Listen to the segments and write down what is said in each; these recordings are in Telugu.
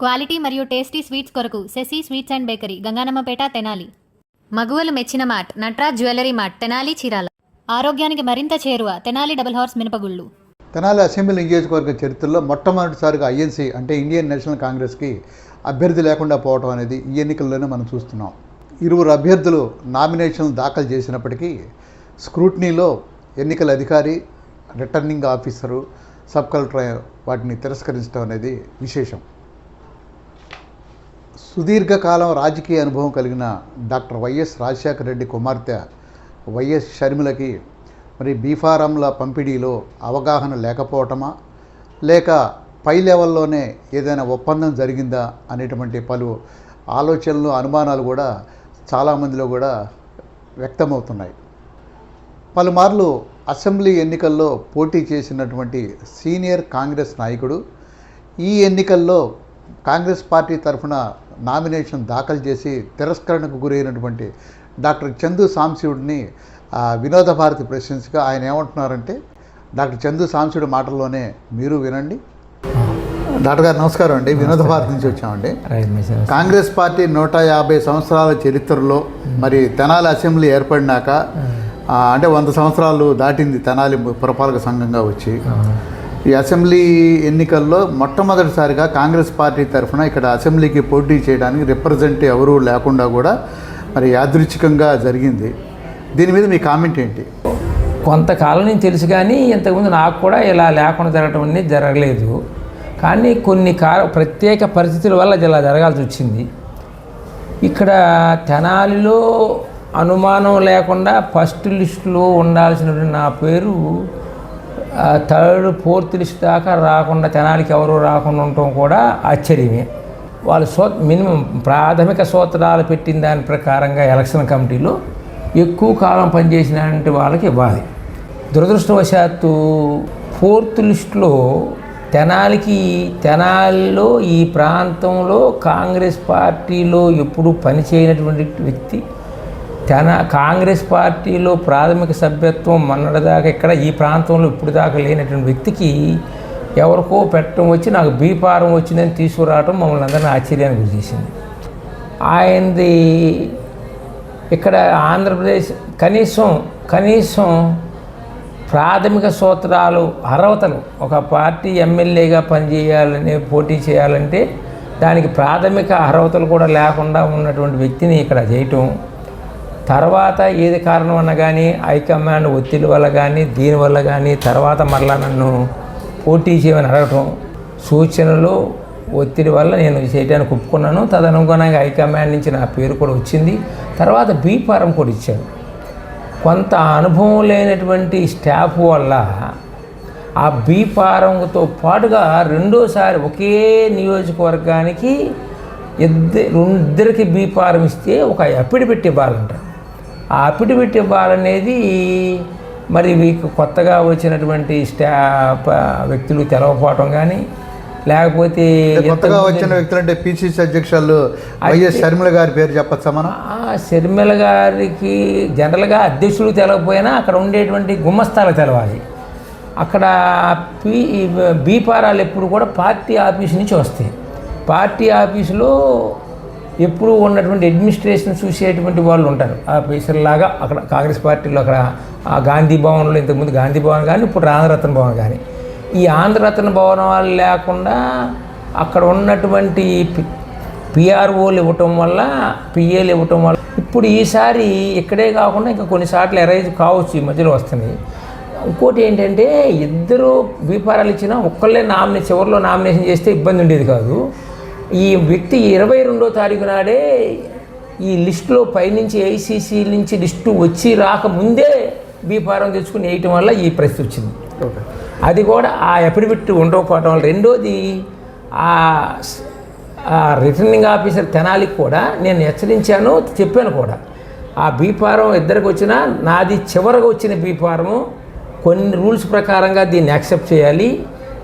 క్వాలిటీ మరియు టేస్టీ స్వీట్స్ కొరకు Sashi sweets and bakery Ganganammapeta Tenali. మగువలు మెచ్చిన mart Natraj jewellery mart Tenali Chirala. ఆరోగ్యానికి మరింత చేరువ తెనాలి డబుల్ హార్స్ మినపగుళ్ళు. తెనాలి అసెంబ్లీ నియోజకవర్గ చరిత్రలో మొట్టమొదటిసారిగా ఐఎన్సీ అంటే ఇండియన్ నేషనల్ కాంగ్రెస్కి అభ్యర్థి లేకుండా పోవటం అనేది ఈ ఎన్నికల్లోనే మనం చూస్తున్నాం. ఇరువురు అభ్యర్థులు నామినేషన్లు దాఖలు చేసినప్పటికీ స్క్రూట్నీలో ఎన్నికల అధికారి రిటర్నింగ్ ఆఫీసరు సబ్ కలెక్టర్ వాటిని తిరస్కరించడం అనేది విశేషం. సుదీర్ఘకాలం రాజకీయ అనుభవం కలిగిన డాక్టర్ వైఎస్ రాజశేఖర రెడ్డి కుమార్తె వైఎస్ షర్మిలకి మరి బీఫారంల పంపిణీలో అవగాహన లేకపోవటమా? లేక పై లెవెల్లోనే ఏదైనా ఒప్పందం జరిగిందా? అనేటువంటి పలు ఆలోచనలు అనుమానాలు కూడా చాలామందిలో కూడా వ్యక్తమవుతున్నాయి. పలుమార్లు అసెంబ్లీ ఎన్నికల్లో పోటీ చేసినటువంటి సీనియర్ కాంగ్రెస్ నాయకుడు ఈ ఎన్నికల్లో కాంగ్రెస్ పార్టీ తరఫున నామినేషన్ దాఖలు చేసి తిరస్కరణకు గురైనటువంటి డాక్టర్ చందు సాంశివుడిని వినోద భారతి ప్రశ్నించగా ఆయన ఏమంటున్నారంటే డాక్టర్ చందు సాంశివుడి మాటల్లోనే మీరు వినండి. డాక్టర్ గారు నమస్కారం అండి. వినోద భారతి నుంచి వచ్చామండి. కాంగ్రెస్ పార్టీ నూట యాభై సంవత్సరాల చరిత్రలో మరి తెనాలి అసెంబ్లీ ఏర్పడినాక అంటే వంద సంవత్సరాలు దాటింది తెనాలి పురపాలక సంఘంగా వచ్చి. ఈ అసెంబ్లీ ఎన్నికల్లో మొట్టమొదటిసారిగా కాంగ్రెస్ పార్టీ తరఫున ఇక్కడ అసెంబ్లీకి పోటీ చేయడానికి రిప్రజెంట్ ఎవరూ లేకుండా కూడా మరి యాదృచ్ఛికంగా జరిగింది. దీని మీద మీ కామెంట్ ఏంటి? కొంతకాలం నేను తెలుసు కానీ ఇంతకుముందు నాకు కూడా ఇలా లేకుండా జరగటం అనేది జరగలేదు. కానీ కొన్ని కా ప్రత్యేక పరిస్థితుల వల్ల ఇలా జరగాల్సి వచ్చింది. ఇక్కడ తెనాలిలో అనుమానం లేకుండా ఫస్ట్ లిస్టులో ఉండాల్సినటువంటి నా పేరు థర్డ్ ఫోర్త్ లిస్ట్ దాకా రాకుండా తెనాలికి ఎవరు రాకుండా ఉండటం కూడా ఆశ్చర్యమే. వాళ్ళు సో మినిమం ప్రాథమిక సూత్రాలు పెట్టిన దాని ప్రకారంగా ఎలక్షన్ కమిటీలో ఎక్కువ కాలం పనిచేసిన వాళ్ళకి ఇవ్వాలి. దురదృష్టవశాత్తు ఫోర్త్ లిస్టులో తెనాలికి తెనాలిలో ఈ ప్రాంతంలో కాంగ్రెస్ పార్టీలో ఎప్పుడు పనిచేయనటువంటి వ్యక్తి తన కాంగ్రెస్ పార్టీలో ప్రాథమిక సభ్యత్వం మొన్నటిదాకా ఇక్కడ ఈ ప్రాంతంలో ఇప్పుడు దాకా లేనటువంటి వ్యక్తికి ఎవరికో పెట్టడం వచ్చి నాకు బీపారం వచ్చిందని తీసుకురావడం మమ్మల్ని అందరినీ ఆశ్చర్యానికి గురి చేసింది. ఆయనది ఇక్కడ ఆంధ్రప్రదేశ్ కనీసం కనీసం ప్రాథమిక సూత్రాలు అర్హతలు ఒక పార్టీ ఎమ్మెల్యేగా పనిచేయాలని పోటీ చేయాలంటే దానికి ప్రాథమిక అర్హతలు కూడా లేకుండా ఉన్నటువంటి వ్యక్తిని ఇక్కడ చేయటం తర్వాత ఏది కారణం అన్న కానీ హైకమాండ్ ఒత్తిడి వల్ల కానీ దీనివల్ల కానీ తర్వాత మరలా నన్ను పోటీ చేయమని అడగటం సూచనలు ఒత్తిడి వల్ల నేను చేయడానికి ఒప్పుకున్నాను. తదనుగుణంగా హైకమాండ్ నుంచి నా పేరు కూడా వచ్చింది. తర్వాత బీ ఫారం కూడా ఇచ్చాను కొంత అనుభవం లేనటువంటి స్టాఫ్ వల్ల ఆ బీ ఫారంతో పాటుగా రెండోసారి ఒకే నియోజకవర్గానికి ఇద్దరు ఇద్దరికి బీ ఫారం ఇస్తే ఒక అప్పిడిపెట్టి పెట్టి ఇవ్వాలంటారు అప్పిడిపెట్టి ఇవ్వాలనేది మరి మీకు కొత్తగా వచ్చినటువంటి స్టాఫ్ వ్యక్తులు తెలవకపోవటం కానీ లేకపోతే కొత్తగా వచ్చిన వ్యక్తులు అంటే పిసిసి అధ్యక్షులు వైఎస్ షర్మిల గారి పేరు చెప్పచ్చా మనం? షర్మిల గారికి జనరల్గా అధ్యక్షులు తెలవకపోయినా అక్కడ ఉండేటువంటి గుమ్మస్తాలకు తెలవాలి. అక్కడ పీ బీపారాలు ఎప్పుడు కూడా పార్టీ ఆఫీస్ నుంచి వస్తాయి. పార్టీ ఆఫీసులో ఎప్పుడు ఉన్నటువంటి అడ్మినిస్ట్రేషన్ చూసేటువంటి వాళ్ళు ఉంటారు. ఆ ఆఫీసర్లాగా అక్కడ కాంగ్రెస్ పార్టీలో అక్కడ ఆ గాంధీ భవన్లో ఇంతకుముందు గాంధీ భవన్ కానీ ఇప్పుడు ఆంధ్రరత్న భవన్ కానీ. ఈ ఆంధ్రరత్న భవనం వాళ్ళు లేకుండా అక్కడ ఉన్నటువంటి పిఆర్ఓలు ఇవ్వటం వల్ల పిఏలు ఇవ్వటం వల్ల ఇప్పుడు ఈసారి ఇక్కడే కాకుండా ఇంకా కొన్నిసార్లు ఎరైజ్ కావచ్చు ఈ మధ్యలో వస్తుంది ఇంకోటి ఏంటంటే ఇద్దరు బీపారాలు ఇచ్చినా ఒక్కళ్ళే నామినే చివరిలో నామినేషన్ చేస్తే ఇబ్బంది ఉండేది కాదు. ఈ వ్యక్తి ఇరవై రెండో తారీఖు నాడే ఈ లిస్టులో పైనుంచి ఐసీసీ నుంచి లిస్టు వచ్చి రాకముందే బీఫారం తెచ్చుకుని వేయటం వల్ల ఈ పరిస్థితి వచ్చింది. అది కూడా ఆ ఎఫిడవిట్ ఉండకపోవటం వల్ల. రెండోది ఆ రిటర్నింగ్ ఆఫీసర్ తెనాలికి కూడా నేను హెచ్చరించాను చెప్పాను కూడా. ఆ బీఫారం ఇద్దరికి వచ్చినా నాది చివరగా వచ్చిన బీఫారము కొన్ని రూల్స్ ప్రకారంగా దీన్ని యాక్సెప్ట్ చేయాలి.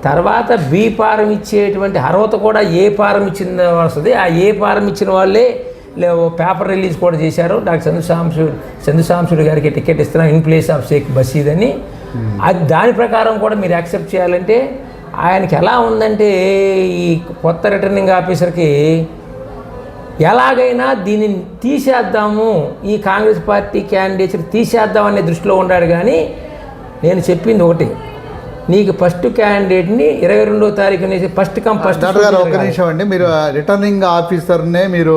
తర్వాత బీ ఫారం ఇచ్చేటువంటి అర్హత కూడా ఏ ఫారం ఇచ్చిన వస్తుంది. ఆ ఏ ఫారం ఇచ్చిన వాళ్ళే పేపర్ రిలీజ్ కూడా చేశారు. డాక్టర్ చందు సాంశుడు చందు సాంశుడు గారికి టికెట్ ఇస్తున్నాం. In place of Sheikh Basheed అని. అది దాని ప్రకారం కూడా మీరు యాక్సెప్ట్ చేయాలంటే ఆయనకి ఎలా ఉందంటే ఈ కొత్త రిటర్నింగ్ ఆఫీసర్కి ఎలాగైనా దీనిని తీసేద్దాము ఈ కాంగ్రెస్ పార్టీ క్యాండిడేట్స్ తీసేద్దాం అనే దృష్టిలో ఉన్నాడు కానీ నేను చెప్పింది ఒకటి. నీకు ఫస్ట్ క్యాండిడేట్ని ఇరవై రెండో తారీఖు నుంచి ఫస్ట్ కమ్ ఫస్ట్ డాక్టర్ గారు ఒక నిమిషం అండి. మీరు రిటర్నింగ్ ఆఫీసర్నే మీరు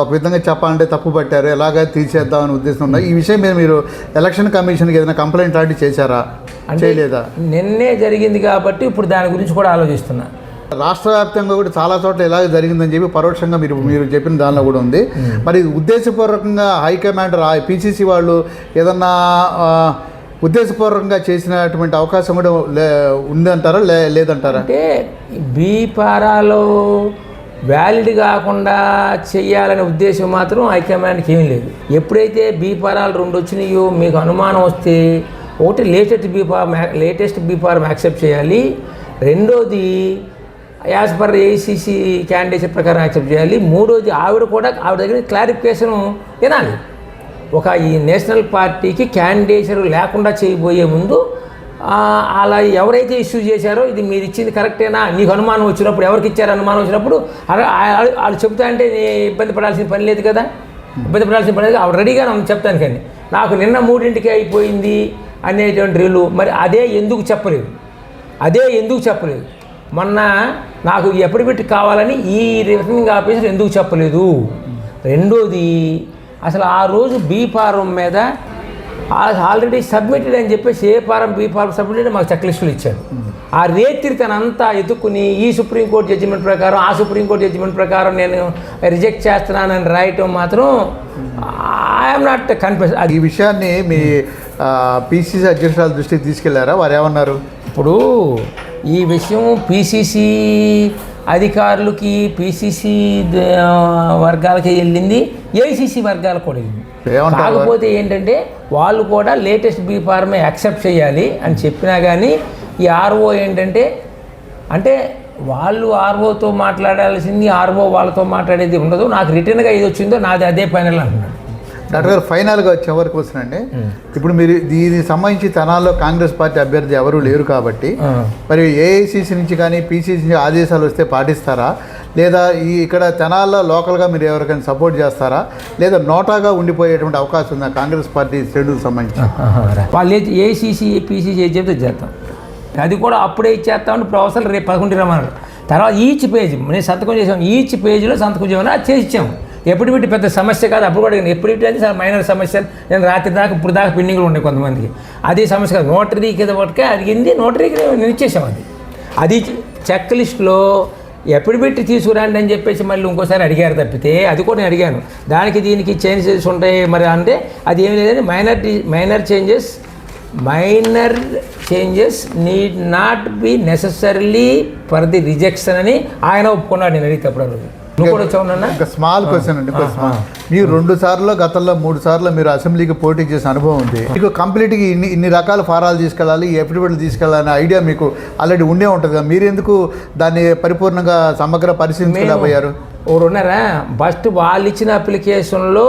ఒక విధంగా చెప్పాలంటే తప్పు పట్టారు. ఎలాగ తీసేద్దామని ఉద్దేశం ఉందా? ఈ విషయం మీద మీరు ఎలక్షన్ కమిషన్కి ఏదైనా కంప్లైంట్ లాంటివి చేశారా? చేయలేదా? నిన్నే జరిగింది కాబట్టి ఇప్పుడు దాని గురించి కూడా ఆలోచిస్తున్నా. రాష్ట్ర వ్యాప్తంగా కూడా చాలా చోట్ల ఇలాగ జరిగిందని చెప్పి పరోక్షంగా మీరు మీరు చెప్పిన దానిలో కూడా ఉంది. మరి ఉద్దేశపూర్వకంగా హైకమాండ్ రా పిసిసి వాళ్ళు ఏదన్నా ఉద్దేశపూర్వకంగా చేసినటువంటి అవకాశం కూడా లే ఉందంటారా? లే లేదంటారా? అంటే బీపారాలో వ్యాలిడ్ కాకుండా చెయ్యాలనే ఉద్దేశం మాత్రం హైకమాండ్కి ఏం లేదు. ఎప్పుడైతే బీపారాలు రెండు వచ్చినాయో మీకు అనుమానం వస్తే ఒకటి latest B form latest B form accept చేయాలి. రెండోది యాజ్ పర్ ఏసీసీ క్యాండిడేట్ ప్రకారం యాక్సెప్ట్ చేయాలి. మూడోది ఆవిడ కూడా ఆవిడ దగ్గర క్లారిఫికేషన్ వినాలి. ఒక ఈ నేషనల్ పార్టీకి క్యాండిడేచర్ లేకుండా చేయబోయే ముందు అలా ఎవరైతే ఇష్యూ చేశారో ఇది మీరు ఇచ్చింది కరెక్టేనా? నీకు అనుమానం వచ్చినప్పుడు ఎవరికి ఇచ్చారు అనుమానం వచ్చినప్పుడు వాళ్ళు చెప్తా అంటే ఇబ్బంది పడాల్సిన పని లేదు కదా? ఇబ్బంది పడాల్సిన పని లేదు ఆవిడ రెడీగా నన్ను చెప్తాను కానీ. నాకు నిన్న మూడింటికి అయిపోయింది అనేటువంటి రీలు. మరి అదే ఎందుకు చెప్పలేదు? అదే ఎందుకు చెప్పలేదు? మొన్న నాకు ఎప్పుడు పెట్టి కావాలని ఈ రిటర్నింగ్ ఆఫీసర్ ఎందుకు చెప్పలేదు? రెండోది అసలు ఆ రోజు బీ ఫారం మీద ఆల్రెడీ సబ్మిటెడ్ అని చెప్పేసి A form B form submitted మాకు చెక్ లిస్టులు ఇచ్చాడు ఆ రేతిరి తనంతా ఎత్తుక్కుని ఈ సుప్రీంకోర్టు జడ్జిమెంట్ ప్రకారం ఆ సుప్రీంకోర్టు జడ్జిమెంట్ ప్రకారం నేను రిజెక్ట్ చేస్తున్నానని రాయటం మాత్రం ఐఎమ్ నాట్ కన్ఫ్యూజ్ అది ఈ విషయాన్ని మీ పిసిసి అధ్యక్షురాల దృష్టికి తీసుకెళ్ళారా? వారు ఏమన్నారు? ఇప్పుడు ఈ విషయం పిసిసి అధికారులకి పిసిసి వర్గాలకి వెళ్ళింది ఏఐసిసి వర్గాలకు కూడా వెళ్ళింది? కాకపోతే ఏంటంటే వాళ్ళు కూడా లేటెస్ట్ బీ ఫార్మే యాక్సెప్ట్ చేయాలి అని చెప్పినా కానీ ఈ ఆర్ఓ ఏంటంటే అంటే వాళ్ళు ఆర్ఓతో మాట్లాడాల్సింది ఆర్ఓ వాళ్ళతో మాట్లాడేది ఉండదు. నాకు రిటర్న్గా ఇది వచ్చిందో నాది అదే ఫైనల్ అంటున్నాడు డాక్టర్ గారు ఫైనల్గా చివరికి వస్తున్నాండి ఇప్పుడు మీరు దీనికి సంబంధించి తనాల్లో కాంగ్రెస్ పార్టీ అభ్యర్థి ఎవరు లేరు కాబట్టి. మరి ఏఐసిసి నుంచి కానీ పిసిసి నుంచి ఆదేశాలు వస్తే పాటిస్తారా? లేదా ఈ ఇక్కడ తెనాల్లో లోకల్గా మీరు ఎవరికైనా సపోర్ట్ చేస్తారా? లేదా నోటాగా ఉండిపోయేటువంటి అవకాశం ఉందా కాంగ్రెస్ పార్టీ శ్రేణులకు సంబంధించి? వాళ్ళు ఏసీసీ పీసీసీ చెప్తే చేస్తాం. అది కూడా అప్పుడే ఇచ్చేస్తామని ప్రొఫెసర్ రేపు పదకొండు రమ్మన్నారు తర్వాత ఈచ్ పేజ్ నేను సంతకం చేసాం ఈచ్ పేజీలో సంతకం చేయమని అది చేసి ఇచ్చాము. ఎప్పుడు పెట్టి పెద్ద సమస్య కాదు. అప్పుడు కూడా అడిగాను. ఎప్పుడు పెట్టి అది మైనర్ సమస్య నేను రాత్రి దాకా ఇప్పుడు దాకా పెండింగ్లు ఉన్నాయి కొంతమందికి. అది సమస్య కాదు. నోటరీ కింద ఒకటికే అడిగింది. నోటరీకి నేను ఇచ్చేసాం అది. అది చెక్ లిస్ట్లో ఎప్పుడు పెట్టి తీసుకురండి అని చెప్పేసి మళ్ళీ ఇంకోసారి అడిగారు తప్పితే అది కూడా నేను అడిగాను. దానికి దీనికి చేంజెస్ ఉంటాయి మరి అంటే అది ఏమి లేదని minor minor changes minor changes need not be necessarily for the rejection అని ఆయన ఒప్పుకున్నాడు. నేను అడిగితే అప్పుడు స్మాల్ క్వశ్చన్ అండి small. మీరు రెండు సార్లు గతంలో మూడు సార్లు మీరు అసెంబ్లీకి పోటీ చేసిన అనుభవం ఉంది. మీకు కంప్లీట్గా ఇన్ని ఇన్ని రకాల ఫారాలు తీసుకెళ్ళాలి ఈ ఎఫిడవిట్లు తీసుకెళ్ళాలనే ఐడియా మీకు ఆల్రెడీ ఉండే ఉంటుంది కదా. మీరు ఎందుకు దాన్ని పరిపూర్ణంగా సమగ్ర పరిశీలించలేకపోయారు ఉన్నారా ఫస్ట్ వాళ్ళు ఇచ్చిన అప్లికేషన్లో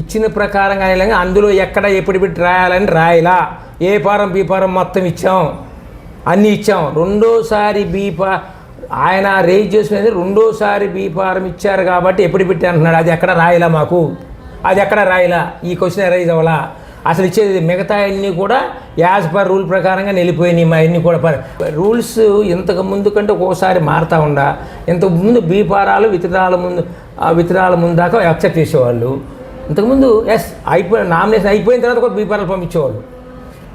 ఇచ్చిన ప్రకారంగా వెళ్ళగా అందులో ఎక్కడ ఎప్పుడు పెట్టి రాయాలని రాయలా. ఏ ఫారం బీ ఫారం మొత్తం ఇచ్చాం. అన్నీ ఇచ్చాం. రెండోసారి బీ ఫా ఆయన రేజ్ చేసుకునేది రెండోసారి బీఫారం ఇచ్చారు కాబట్టి ఎప్పుడు పెట్టి అంటున్నాడు? అది ఎక్కడ రాయలా మాకు? అది ఎక్కడ రాయలా? ఈ క్వశ్చన్ రైజ్ అవ్వలా? అసలు ఇచ్చేది మిగతా అన్నీ కూడా యాజ్ పర్ రూల్ ప్రకారంగా నిలిపోయినాయి. మా అన్నీ కూడా పర్ రూల్స్ ఇంతకు ముందు కంటే ఒక్కోసారి మారుతూ ఉండా? ఇంతకు ముందు బీఫారాలు విత్తనాల ముందు విత్తనాల ముందు దాకా యాక్సెప్ట్ చేసేవాళ్ళు. ఇంతకుముందు ఎస్ అయిపోయిన నామినేషన్ అయిపోయిన తర్వాత కూడా బీఫారాలు పంపించేవాళ్ళు.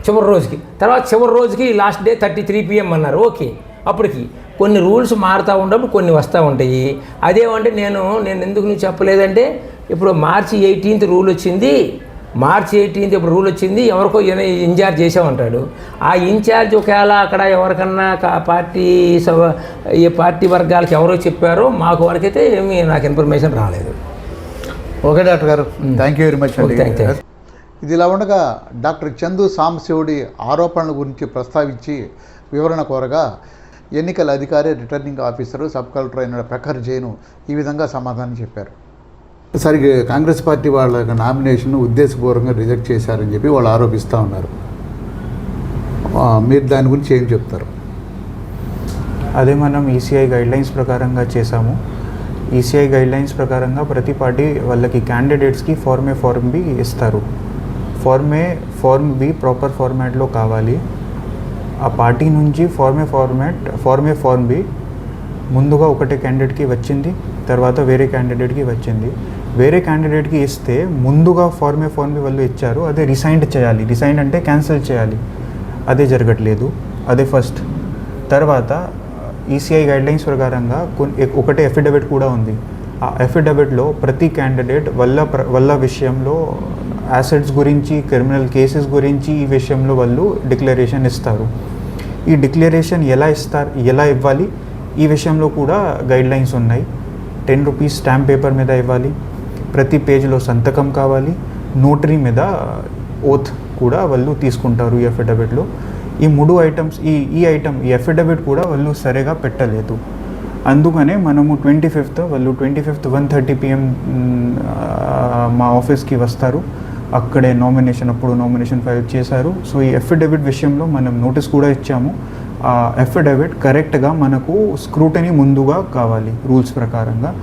చివరి రోజుకి. తర్వాత చివరి రోజుకి last day thirty three PM అన్నారు. ఓకే అప్పటికి కొన్ని రూల్స్ మారుతూ ఉన్నప్పుడు కొన్ని వస్తూ ఉంటాయి. అదేమంటే నేను నేను ఎందుకు నువ్వు చెప్పలేదంటే ఇప్పుడు మార్చి ఎయిటీన్త్ రూల్ వచ్చింది. మార్చి ఎయిటీన్త్ ఇప్పుడు రూల్ వచ్చింది. ఎవరికో ఇన్ఛార్జ్ చేసామంటాడు ఆ ఇన్ఛార్జ్ ఒకవేళ అక్కడ ఎవరికన్నా పార్టీ సభ ఈ పార్టీ వర్గాలకు ఎవరో చెప్పారో మాకు వరకైతే ఏమీ నాకు ఇన్ఫర్మేషన్ రాలేదు. ఓకే డాక్టర్ గారు. Thank you very much. అండి. ఇది ఇలా ఉండగా డాక్టర్ చందు సాంబశివుడి ఆరోపణల గురించి ప్రస్తావించి వివరణ కోరగా ఎన్నికల అధికారి రిటర్నింగ్ ఆఫీసరు సబ్ కలెక్టర్ అయిన ప్రఖర్ జైను ఈ విధంగా సమాధానం చెప్పారు. సరిగ్గా కాంగ్రెస్ పార్టీ వాళ్ళ యొక్క నామినేషన్ ఉద్దేశపూర్వకంగా రిజెక్ట్ చేశారని చెప్పి వాళ్ళు ఆరోపిస్తూ ఉన్నారు. ఆ, మీరు దాని గురించి ఏం చెప్తారు? అదే మనం E ఈసీఐ గైడ్లైన్స్ ప్రకారంగా చేసాము ఈసీఐ గైడ్లైన్స్ ప్రకారంగా ప్రతి పార్టీ వాళ్ళకి క్యాండిడేట్స్కి ఫార్మ్ ఏ ఫార్మ్ బి ఇస్తారు. Form A form B proper ఫార్మాట్లో కావాలి. ఆ పార్టీ నుంచి ఫార్మే format format form A form B ముందుగా ఒకటే క్యాండిడేట్కి వచ్చింది తర్వాత వేరే క్యాండిడేట్కి వచ్చింది. వేరే క్యాండిడేట్కి ఇస్తే ముందుగా ఫార్మ్ ఏ ఫార్మ్ బి వాళ్ళు ఇచ్చారు అదే రిసైండ్ చేయాలి. రిసైన్ అంటే క్యాన్సిల్ చేయాలి. అదే జరగట్లేదు. అదే ఫస్ట్ తర్వాత ఈసీఐ గైడ్లైన్స్ ప్రకారంగా కొన్ని ఒకటే ఎఫిడవిట్ కూడా ఉంది. ఆ ఎఫిడవిట్లో ప్రతి క్యాండిడేట్ వల్ల ప్ర వల్ల విషయంలో యాసెట్స్ గురించి క్రిమినల్ కేసెస్ గురించి ఈ విషయంలో వాళ్ళు డిక్లరేషన్ ఇస్తారు. ఈ డిక్లరేషన్ ఎలా ఇస్తారు ఎలా ఇవ్వాలి? ఈ విషయంలో కూడా గైడ్లైన్స్ ఉన్నాయి. టెన్ రూపీస్ స్టాంప్ పేపర్ మీద ఇవ్వాలి. ప్రతి పేజీలో సంతకం కావాలి. నోటరీ మీద ఓత్ కూడా వాళ్ళు తీసుకుంటారు ఈ అఫిడవిట్లో. ఈ మూడు ఐటమ్స్ ఈ ఈ ఐటమ్ ఈ అఫిడవిట్ కూడా వాళ్ళు సరిగా పెట్టలేదు. అందుకనే మనము ట్వంటీ ఫిఫ్త్ వాళ్ళు twenty fifth one thirty PM మా ఆఫీస్కి వస్తారు. అక్కడే నామినేషన్ అప్పుడు నామినేషన్ ఫైల్ చేశారు. సో ఈ అఫిడవిట్ విషయంలో మనం నోటీస్ కూడా ఇచ్చాము. ఆ అఫిడవిట్ కరెక్ట్గా మనకు స్క్రూటనీ ముందుగా కావాలి రూల్స్ ప్రకారంగా.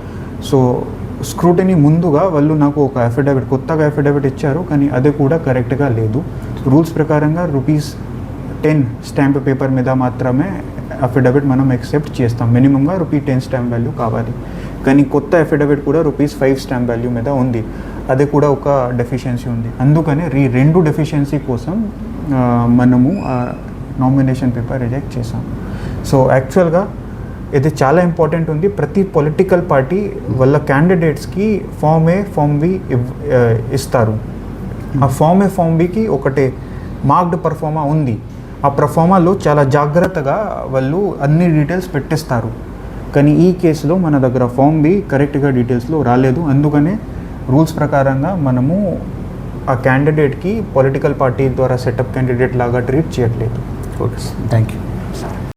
సో స్క్రూటనీ ముందుగా వాళ్ళు నాకు ఒక అఫిడవిట్ కొత్తగా అఫిడవిట్ ఇచ్చారు కానీ అది కూడా కరెక్ట్గా లేదు. రూల్స్ ప్రకారంగా రూపీస్ టెన్ స్టాంప్ పేపర్ మీద మాత్రమే అఫిడవిట్ మనం ఎక్సెప్ట్ చేస్తాం. మినిమంగా రూపీ టెన్ స్టాంప్ వాల్యూ కావాలి. కానీ కొత్త అఫిడవిట్ కూడా రూపీస్ ఫైవ్ స్టాంప్ వాల్యూ మీద ఉంది. అది కూడా ఒక డెఫిషియన్సీ ఉంది. అందుకనే ఈ రెండు డెఫిషియన్సీ కోసం మనము నామినేషన్ పేపర్ రిజెక్ట్ చేసాం సో యాక్చువల్గా ఇది చాలా ఇంపార్టెంట్ ఉంది. ప్రతి పొలిటికల్ పార్టీ వాళ్ళ క్యాండిడేట్స్కి ఫామ్ ఏ ఫామ్ బి ఇస్తారు. ఆ ఫామ్ ఏ ఫామ్ బికి ఒకటే మార్క్డ్ పర్ఫార్మా ఉంది. ఆ పర్ఫార్మాలో చాలా జాగ్రత్తగా వాళ్ళు అన్ని డీటెయిల్స్ పెట్టిస్తారు. కానీ ఈ కేసులో మన దగ్గర ఫామ్ బి కరెక్ట్గా డీటెయిల్స్లో రాలేదు. అందుకనే రూల్స్ ప్రకారంగా మనము ఆ క్యాండిడేట్కి పొలిటికల్ పార్టీ ద్వారా సెటప్ క్యాండిడేట్ లాగా ట్రీట్ చేయట్లేదు. Okay thank you